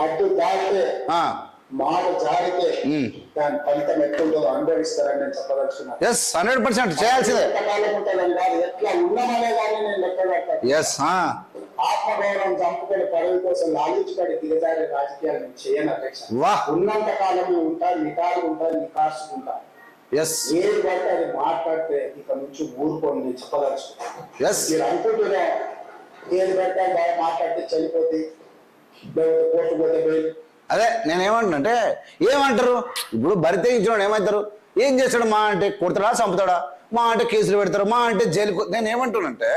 హద్దు దాటితే ఆ, మాట జారితే. దాని ఫలితం ఎట్లుంటుందో అనుభవిస్తారని నేను చెప్పదలుచుకున్నాను ఎస్ హండ్రెడ్ పర్సెంట్ చేయాల్సిందే. ఎట్లా ఉన్నామనే దాన్ని నేను లెక్క పెట్టాను. ఎస్ ఆత్మగౌరవం చంపుకొని పదవి కోసం లాలించుకొని దిగజారే రాజకీయాలు నేను చేయను అధ్యక్ష. ఉన్నంత కాలం ఉంటా నిటారు ఉంటా నికార్చుకుంటా ఎస్ ఏది పడితే అది మాట్లాడితే ఇక నుంచి ఊరుకోండి నేను చెప్పదలుచుకున్నాను ఎస్ మీరు అనుకుంటున్నా ఏది పడితే మాట్లాడితే చనిపోతే అదే నేను ఏమంటారు? ఇప్పుడు బరి తెగించిన ఏమవుతారు ఏం చేస్తాడు మా అంటే కొడతాడా చంపుతాడా? మా అంటే కేసులు పెడతారు మా అంటే జైలుకు నేను ఏమంటున్నానంటే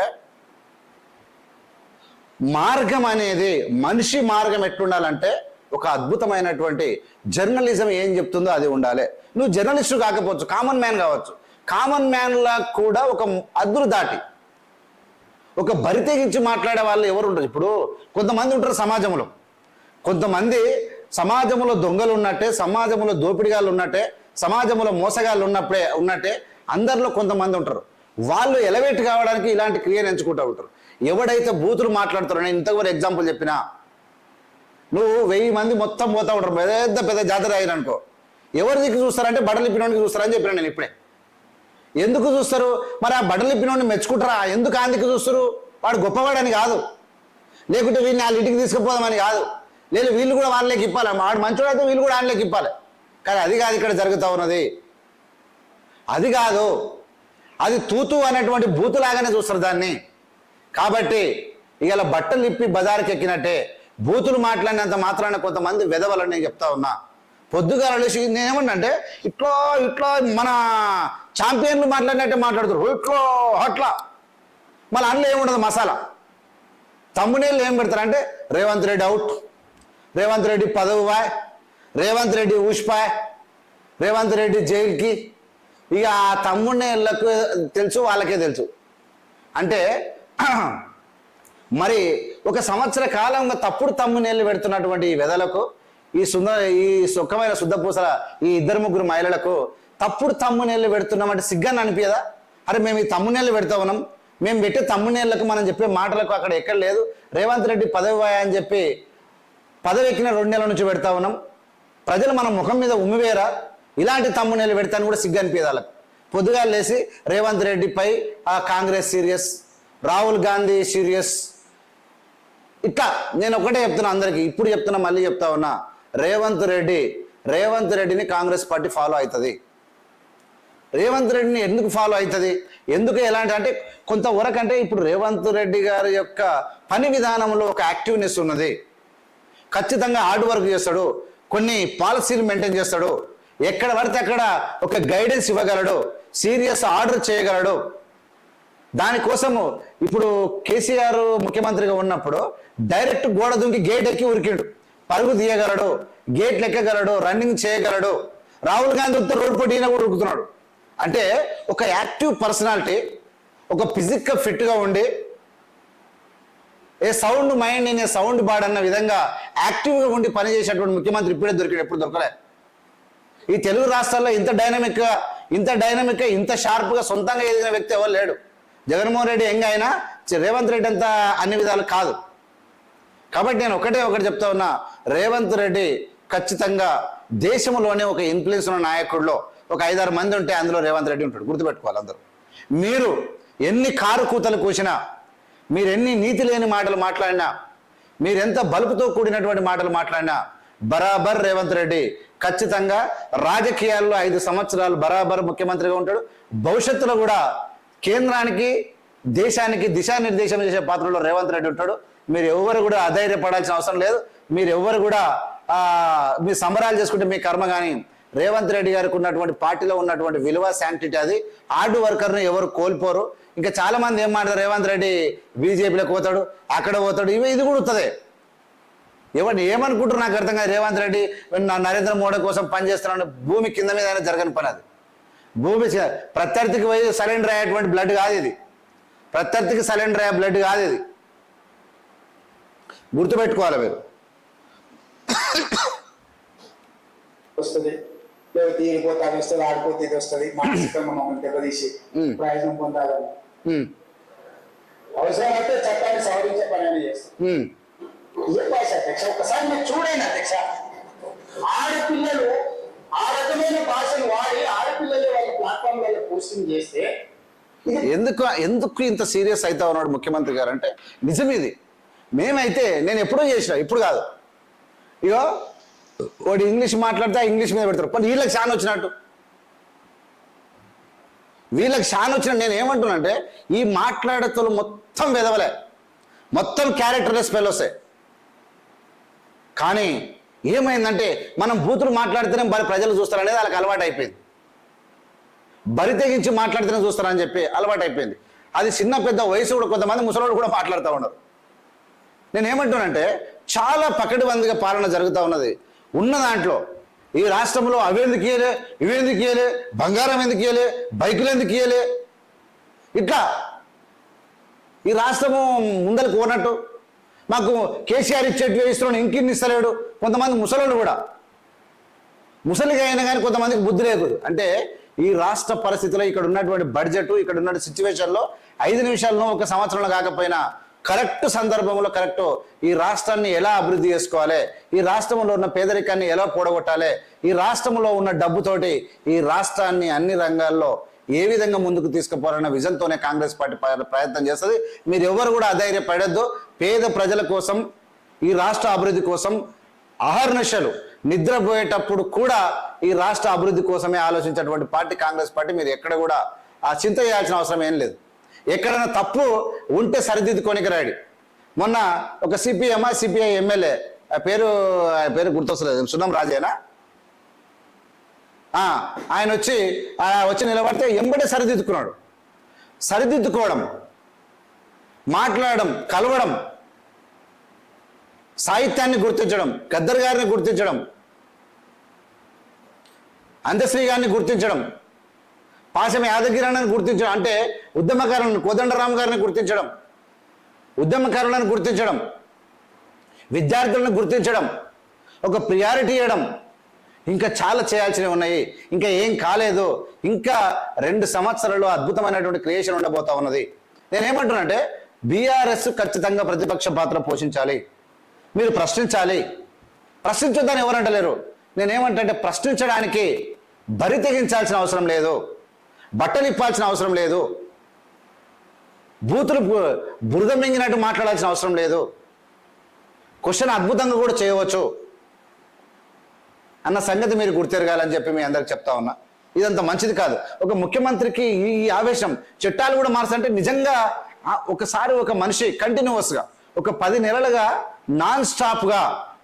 మార్గం అనేది మనిషి మార్గం ఎట్లుండాలంటే ఒక అద్భుతమైనటువంటి జర్నలిజం ఏం చెప్తుందో అది ఉండాలి. నువ్వు జర్నలిస్టు కాకపోవచ్చు కామన్ మ్యాన్ కావచ్చు. కామన్ మ్యాన్లా కూడా ఒక అద్దులు దాటి ఒక బరి తెగించి మాట్లాడే వాళ్ళు ఎవరు ఉంటారు ఇప్పుడు కొంతమంది ఉంటారు సమాజంలో. కొంతమంది సమాజంలో దొంగలు ఉన్నట్టే సమాజంలో దోపిడిగాళ్ళు ఉన్నట్టే సమాజంలో మోసగాళ్ళు ఉన్నప్పుడే ఉన్నట్టే అందరిలో కొంతమంది ఉంటారు. వాళ్ళు ఎలవేట్ కావడానికి ఇలాంటి క్రియను ఎంచుకుంటూ ఉంటారు. ఎవడైతే బూతులు మాట్లాడుతారో నేను ఇంతవరకు ఎగ్జాంపుల్ చెప్పినా నువ్వు వెయ్యి మంది మొత్తం పోతా ఉంటారు. పెద్ద పెద్ద జాతర అయిననుకో ఎవరి దిక్కు చూస్తారంటే బట్టలు ఇప్పినోడికి చూస్తారని చెప్పిన నేను ఇప్పుడే. ఎందుకు చూస్తారు? మరి ఆ బట్టలు ఇప్పినోడిని మెచ్చుకుంటారా? ఎందుకు ఆ చూస్తారు? వాడు గొప్పవాడని కాదు. లేకుంటే వీడిని వాళ్ళ ఇంటికి తీసుకుపోదామని కాదు. లేదు వీళ్ళు కూడా వాళ్ళకి ఇప్పాలి. వాడు మంచోడు అయితే వీళ్ళు కూడా వాళ్ళకి ఇప్పాలి. కానీ అది కాదు ఇక్కడ జరుగుతూ ఉన్నది. అది కాదు. అది తూతు అనేటువంటి బూతులాగానే చూస్తారు దాన్ని. కాబట్టి ఇలా బట్టలు ఇప్పి బజార్కి ఎక్కినట్టే బూతులు మాట్లాడినంత మాత్రాన కొంతమంది వెదవలని నేను చెప్తా ఉన్నా. పొద్దుగాల లేచి నేనేమన్నా అంటే ఇట్లా ఇట్లా మన ఛాంపియన్లు మాట్లాడినట్టే మాట్లాడుతారు ఇట్లా అట్లా. మళ్ళీ అందులో ఏముండదు? మసాలా. తమ్మునేళ్ళు ఏం పెడతారంటే రేవంత్ రెడ్డి అవుట్ రేవంత్ రెడ్డి పదవి బాయ్ రేవంత్ రెడ్డి ఊష్పాయ్ రేవంత్ రెడ్డి జైలుకి. ఇక ఆ తమ్ముళ్ళకు తెలుసు వాళ్ళకే తెలుసు. అంటే మరి ఒక సంవత్సర కాలంగా తప్పుడు తమ్మునేళ్ళు పెడుతున్నటువంటి ఈ వెదలకు ఈ సుందర ఈ సుఖమైన శుద్ధపూసల ఈ ఇద్దరు ముగ్గురు మహిళలకు తప్పుడు తమ్మునేళ్ళు పెడుతున్నామంటే సిగ్గాన్ని అనిపించదా అరే మేము ఈ తమ్మునేళ్ళు పెడతా ఉన్నాం. మేము పెట్టే తమ్మునేళ్ళకు మనం చెప్పే మాటలకు అక్కడ ఎక్కడ లేదు. రేవంత్ రెడ్డి పదవి అని చెప్పి పదవి ఎక్కిన రెండు నెలల నుంచి పెడతా ఉన్నాం. ప్రజలు మన ముఖం మీద ఉమ్మివేరా ఇలాంటి తమ్మునేళ్ళు పెడతాను కూడా సిగ్గు అనిపించదు వాళ్ళకి? పొద్దుగా లేచి రేవంత్ రెడ్డిపై ఆ కాంగ్రెస్ సీరియస్ రాహుల్ గాంధీ సీరియస్. ఇట్లా నేను ఒకటే చెప్తున్నా అందరికి ఇప్పుడు చెప్తున్నా మళ్ళీ చెప్తా ఉన్నా. రేవంత్ రెడ్డి రేవంత్ రెడ్డిని కాంగ్రెస్ పార్టీ ఫాలో అవుతుంది. రేవంత్ రెడ్డిని ఎందుకు ఫాలో అవుతుంది? ఎందుకు ఎలాంటి అంటే కొంతవరకు అంటే ఇప్పుడు రేవంత్ రెడ్డి గారి యొక్క పని విధానంలో ఒక యాక్టివ్నెస్ ఉన్నది. ఖచ్చితంగా హార్డ్ వర్క్ చేస్తాడు. కొన్ని పాలసీలు మెయింటైన్ చేస్తాడు. ఎక్కడ పడితే అక్కడ ఒక గైడెన్స్ ఇవ్వగలడు. సీరియస్ ఆర్డర్ చేయగలడు. దానికోసము ఇప్పుడు కేసీఆర్ ముఖ్యమంత్రిగా ఉన్నప్పుడు డైరెక్ట్ గోడ దుంకి గేట్ ఎక్కి ఉరికిండు. పరుగు తీయగలడు గేట్ లెక్కగలడు రన్నింగ్ చేయగలడు. రాహుల్ గాంధీ ఉత్తర రోడ్డు కూడా ఉరుకుతున్నాడు. అంటే ఒక యాక్టివ్ పర్సనాలిటీ ఒక ఫిజిక్గా ఫిట్గా ఉండి ఏ సౌండ్ మైండ్ నేను సౌండ్ బాడ్ అన్న విధంగా యాక్టివ్గా ఉండి పనిచేసేటువంటి ముఖ్యమంత్రి ఇప్పుడే దొరికాడు ఎప్పుడు దొరకలే. ఈ తెలుగు రాష్ట్రాల్లో ఇంత డైనమిక్గా ఇంత డైనమిక్గా ఇంత షార్ప్గా సొంతంగా ఎదిగిన వ్యక్తి ఎవరు లేడు. జగన్మోహన్ రెడ్డి ఎంగైనా అయినా రేవంత్ రెడ్డి అంత అన్ని విధాలు కాదు. కాబట్టి నేను ఒకటే ఒకటి చెప్తా ఉన్నా. రేవంత్ రెడ్డి ఖచ్చితంగా దేశంలోనే ఒక ఇన్ఫ్లుయెన్స్ ఉన్న నాయకుడిలో ఒక ఐదారు మంది ఉంటే అందులో రేవంత్ రెడ్డి ఉంటాడు. గుర్తుపెట్టుకోవాలి అందరూ. మీరు ఎన్ని కారు కూతలు కూసినా మీరు ఎన్ని నీతి లేని మాటలు మాట్లాడినా మీరెంత బలుపుతో కూడినటువంటి మాటలు మాట్లాడినా బరాబర్ రేవంత్ రెడ్డి ఖచ్చితంగా రాజకీయాల్లో ఐదు సంవత్సరాలు బరాబర్ ముఖ్యమంత్రిగా ఉంటాడు. భవిష్యత్తులో కూడా కేంద్రానికి దేశానికి దిశానిర్దేశం చేసే పాత్రలో రేవంత్ రెడ్డి ఉంటాడు. మీరు ఎవరు కూడా అధైర్యపడాల్సిన అవసరం లేదు. మీరు ఎవరు కూడా మీ సంబరాలు చేసుకుంటే మీ కర్మ కానీ రేవంత్ రెడ్డి గారికి ఉన్నటువంటి పార్టీలో ఉన్నటువంటి విలువ శాంటిటీ అది. హార్డ్ వర్కర్ను ఎవరు కోల్పోరు. ఇంకా చాలా మంది ఏం మాట్లాడతారు రేవంత్ రెడ్డి బీజేపీలోకి పోతాడు అక్కడ పోతాడు ఇవి ఇది కూడా వస్తుంది ఎవరిని ఏమనుకుంటారు నాకు అర్థం కాదు. రేవంత్ రెడ్డి నా నరేంద్ర మోడీ కోసం పనిచేస్తున్నాడు భూమి కింద మీద అయినా జరగని పని అది. భూమి చ- ప్రత్యర్థికి పోయి సరెండర్ అయ్యేటువంటి బ్లడ్ కాదు ఇది. ప్రత్యర్థికి సరెండర్ అయ్యే బ్లడ్ కాదు ఇది. గుర్తుపెట్టుకోవాలి మీరు. వస్తుంది. లేకపోతే తీరిపోతే అది వస్తుంది ఆడిపోతే ఇది వస్తుంది. మానసికంగా మమ్మల్ని దెబ్బతీసి. ప్రయోజనం పొందాలని. ఉమ్, అవసరమైతే చట్టాన్ని సవరించే పని అయినా చేస్తాం. ఉమ్, ఏ భాష అధ్యక్ష? ఒకసారి మీరు చూడండి అధ్యక్ష. ఆడపిల్లలు ఆ రకమైన భాషను వాడి ఆడపిల్లలు వాళ్ళ ప్లాట్ఫామ్లలో పోస్టింగ్ చేస్తే ఎందుకు ఎందుకు ఇంత సీరియస్ అవుతా ఉన్నాడు ముఖ్యమంత్రి గారు? అంటే నిజం ఇది. మేమైతే నేను ఎప్పుడూ చేసిన ఇప్పుడు కాదు. ఇగో వాడు ఇంగ్లీష్ మాట్లాడితే ఇంగ్లీష్ మీద పెడతారు. పని వీళ్ళకి షాన్ వచ్చినట్టు. వీళ్ళకి షాన్ వచ్చినట్టు నేను ఏమంటున్నానంటే ఈ మాట్లాడతలు మొత్తం వెదవలే. మొత్తం క్యారెక్టర్లెస్ ఫెలోసే కానీ ఏమైందంటే మనం బూతులు మాట్లాడితేనే మరి ప్రజలు చూస్తారనేది వాళ్ళకి అలవాటు అయిపోయింది బరి తెగించి మాట్లాడితేనే చూస్తారని చెప్పి అలవాటు అయిపోయింది అది చిన్న పెద్ద వయసు కూడా కొంతమంది ముసలోళ్ళు కూడా మాట్లాడుతూ ఉన్నారు. నేను ఏమంటానంటే చాలా పకడ్బందీగా పాలన జరుగుతూ ఉన్నది. ఉన్న దాంట్లో ఈ రాష్ట్రంలో అవేందుకు ఇయ్యలే ఇవేందుకు ఇయ్యలే బంగారం ఎందుకు ఇయ్యలే బైకులు ఎందుకు ఇయ్యలే ఇట్లా ఈ రాష్ట్రము ముందరకు పోనట్టు మాకు కేసీఆర్ ఇచ్చేట్టు ఇస్తున్నాడు ఇంకిన్ని ఇస్తలేడు కొంతమంది ముసలోళ్ళు కూడా. ముసలిగా అయినా కానీ కొంతమందికి బుద్ధి లేదు. అంటే ఈ రాష్ట్ర పరిస్థితిలో ఇక్కడ ఉన్నటువంటి బడ్జెట్ ఇక్కడ ఉన్న సిచ్యువేషన్లో ఐదు నిమిషాల్లో ఒక సంవత్సరంలో కాకపోయినా కరెక్ట్ సందర్భంలో కరెక్ట్ ఈ రాష్ట్రాన్ని ఎలా అభివృద్ధి చేసుకోవాలి? ఈ రాష్ట్రంలో ఉన్న పేదరికాన్ని ఎలా కూడగొట్టాలి ఈ రాష్ట్రంలో ఉన్న డబ్బుతోటి ఈ రాష్ట్రాన్ని అన్ని రంగాల్లో ఏ విధంగా ముందుకు తీసుకుపోవాలన్న విజన్తోనే కాంగ్రెస్ పార్టీ ప్రయత్నం చేస్తుంది. మీరు ఎవరు కూడా అధైర్యపడద్దు. పేద ప్రజల కోసం ఈ రాష్ట్ర అభివృద్ధి కోసం అహర్నిశలు నిద్రపోయేటప్పుడు కూడా ఈ రాష్ట్ర అభివృద్ధి కోసమే ఆలోచించేటువంటి పార్టీ కాంగ్రెస్ పార్టీ. మీరు ఎక్కడ కూడా ఆ చింత చేయాల్సిన అవసరం ఏం లేదు. ఎక్కడైనా తప్పు ఉంటే సరిదిద్దుకోనికి రాడు మొన్న ఒక సిపిఎం సిపిఐ ఎమ్మెల్యే ఆ పేరు ఆ పేరు గుర్తొస్తలేదు. సున్నం రాజేనా? ఆయన వచ్చి వచ్చి నిలబడితే ఎంబడే సరిదిద్దుకున్నాడు. సరిదిద్దుకోవడం మాట్లాడడం కలవడం సాహిత్యాన్ని గుర్తించడం గద్దర్ గారిని గుర్తించడం అందశ్రీ గారిని గుర్తించడం పాశం యాదగిరిని గుర్తించడం అంటే ఉద్యమకారులను కోదండరామ్ గారిని గుర్తించడం. ఉద్యమకారులను గుర్తించడం. విద్యార్థులను గుర్తించడం. ఒక ప్రియారిటీ ఇవ్వడం. ఇంకా చాలా చేయాల్సినవి ఉన్నాయి. ఇంకా ఏం కాలేదు. ఇంకా రెండు సంవత్సరాలు అద్భుతమైనటువంటి క్రియేషన్ ఉండబోతా ఉన్నది. నేనేమంటున్నానంటే బీఆర్ఎస్ ఖచ్చితంగా ప్రతిపక్ష పాత్ర పోషించాలి. మీరు ప్రశ్నించాలి. ప్రశ్నించొద్దని ఎవరంటలేరు. నేనేమంటే ప్రశ్నించడానికి బరి తెగించాల్సిన అవసరం లేదు. బట్టలు ఇప్పాల్సిన అవసరం లేదు. బూతులు బురదం బురద మింగినట్టు మాట్లాడాల్సిన అవసరం లేదు. క్వశ్చన్ అద్భుతంగా కూడా చేయవచ్చు. అన్న సంగతి మీరు గుర్తెరగాలని చెప్పి మీ అందరికి చెప్తా ఉన్నా. ఇదంత మంచిది కాదు. ఒక ముఖ్యమంత్రికి ఈ ఆవేశం చట్టాలు కూడా మార్చంటే నిజంగా ఒకసారి ఒక మనిషి కంటిన్యూస్గా ఒక పది నెలలుగా నాన్ స్టాప్గా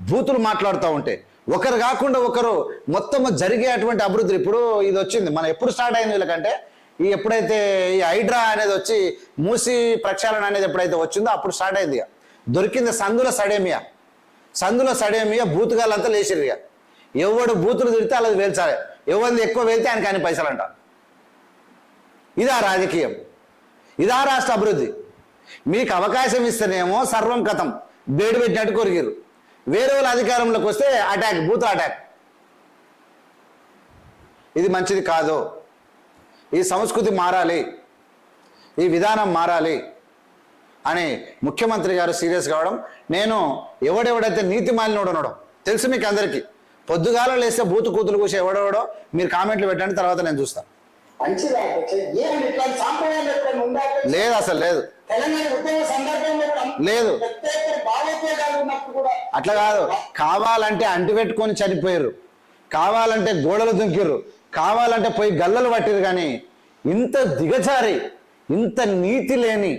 బూతులు మాట్లాడుతూ ఉంటే ఒకరు కాకుండా ఒకరు మొత్తం జరిగే అటువంటి అభివృద్ధి. ఇప్పుడు ఇది వచ్చింది. మనం ఎప్పుడు స్టార్ట్ అయింది వీళ్ళకంటే? ఈ ఎప్పుడైతే ఈ హైడ్రా అనేది వచ్చి మూసి ప్రక్షాళన అనేది ఎప్పుడైతే వచ్చిందో అప్పుడు స్టార్ట్ అయింది ఇక. దొరికింది సందుల సడేమియా. సందులో సడేమియా బూతుగాలంతా లేచిరు ఇక. ఎవడు బూతులు తిడితే అలా వేల్చాలి. ఎవరిది ఎక్కువ వెళ్తే ఆయనకి ఆయన పైసలు అంట ఇదా రాజకీయం. ఇదా రాష్ట్ర అభివృద్ధి. మీకు అవకాశం ఇస్తేనేమో సర్వం కథం. బేడు పెట్టినట్టు కొరిగిరు వేరే వాళ్ళ అధికారంలోకి వస్తే అటాక్ బూత్ అటాక్ ఇది మంచిది కాదు. ఈ సంస్కృతి మారాలి. ఈ విధానం మారాలి. అని ముఖ్యమంత్రి గారు సీరియస్ కావడం నేను ఎవడెవడైతే నీతి మాలినోడు ఉన్నాడో తెలుసు మీకు అందరికీ పొద్దుగాల లేస్తే బూతు కూతులు కూసి ఎవడెవడో మీరు కామెంట్లు పెట్టండి తర్వాత నేను చూస్తాను లేదు అసలు లేదు. లేదు. అట్లా కాదు. కావాలంటే అంటి పెట్టుకొని చనిపోయారు కావాలంటే గోడలు దుంకిర్రు. కావాలంటే పోయి గల్లలు పట్టిరు కానీ ఇంత దిగజారి ఇంత నీతి లేని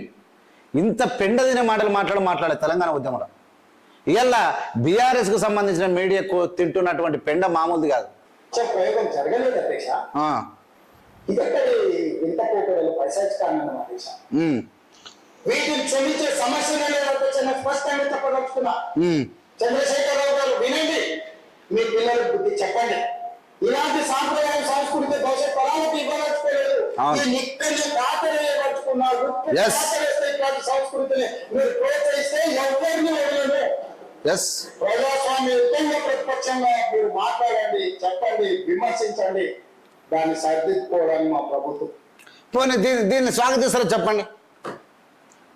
ఇంత పెండ తినే మాటలు మాట్లాడి మాట్లాడే తెలంగాణ ఉద్యమంలో. ఇవాళ బీఆర్ఎస్కు సంబంధించిన మీడియాకు తింటున్నటువంటి పెండ మామూలుది కాదు. ప్రయోగం వీటిని క్షమించే సమస్యనే లేదు అధ్యక్ష నేను స్పష్టంగా చెప్పదలుచుకున్నా. చంద్రశేఖరరావు గారు వినండి మీ పిల్లలకు బుద్ధి చెప్పండి. ఇలాంటి సాంప్రదాయం సంస్కృతి భవిష్యత్ తరాలకు ఇవ్వదలుచుకోలేదు. Yes. దాతరేస్తే ఇట్లాంటి సంస్కృతిని మీరు ప్రోత్సహిస్తే ఎవరిని వదలరు? ఎస్ ప్రజాస్వామ్య యుద్ధంగా ప్రతిపక్షంగా మీరు మాట్లాడండి చెప్పండి విమర్శించండి. దాన్ని సరిదిద్దుకోవడానికి మా ప్రభుత్వం. పోనీ దీన్ని దీన్ని స్వాగతిస్తారో చెప్పండి?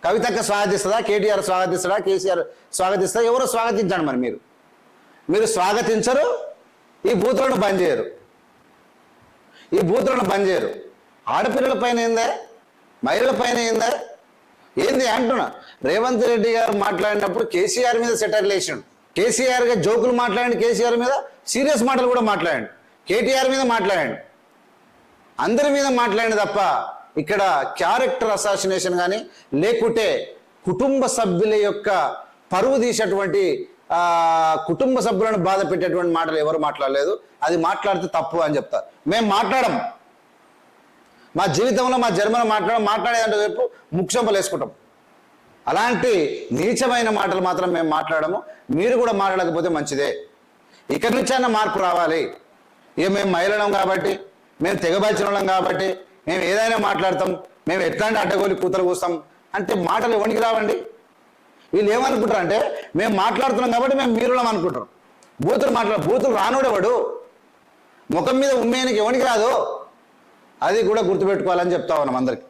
కవితక్క స్వాగతిస్తుందా? కేటీఆర్ స్వాగతిస్తుందా? కేసీఆర్ స్వాగతిస్తా ఎవరు స్వాగతించండి మరి మీరు? మీరు స్వాగతించరు ఈ బూతులను బంద్ చేయరు. ఈ బూతులను బంద్ చేయరు. ఆడపిల్లల పైన ఏందే? మహిళల పైన ఏందే? ఏంది అంటున్నా? రేవంత్ రెడ్డి గారు మాట్లాడినప్పుడు కేసీఆర్ మీద సెటర్ లేచాడు కేసీఆర్ గారు జోకులు మాట్లాడండి కేసీఆర్ మీద సీరియస్ మాటలు కూడా మాట్లాడండి. కేటీఆర్ మీద మాట్లాడండి. అందరి మీద మాట్లాడండి తప్ప ఇక్కడ క్యారెక్టర్ అసాసినేషన్ కానీ లేకుంటే కుటుంబ సభ్యుల యొక్క పరువు తీసేటువంటి కుటుంబ సభ్యులను బాధ పెట్టేటువంటి మాటలు ఎవరు మాట్లాడలేదు. అది మాట్లాడితే తప్పు అని చెప్తారు. మేము మాట్లాడము. మా జీవితంలో మా జన్మను మాట్లాడడం మాట్లాడేదంటే చెప్పు ముక్షంపలు వేసుకుంటాం. అలాంటి నీచమైన మాటలు మాత్రం మేము మాట్లాడము. మీరు కూడా మాట్లాడకపోతే మంచిదే. ఇక్కడి నుంచైనా మార్పు రావాలి. ఇక మేము మహిళలం కాబట్టి మేము తెగబలిచిన వాళ్ళం కాబట్టి మేము ఏదైనా మాట్లాడతాం మేము ఎట్లాంటి అడ్డగోలి కూతలు కూస్తాం అంటే మాటలు ఎవరికి రావండి? వీళ్ళు ఏమనుకుంటారు అంటే మేము మాట్లాడుతున్నాం కాబట్టి మేము మీరులం అనుకుంటాం బూతులు మాట్లాడ బూతులు రానుడేవాడు ముఖం మీద ఉమ్మేయనికి ఎవరికి రాదు? అది కూడా గుర్తుపెట్టుకోవాలని చెప్తా ఉన్నాం అందరికి.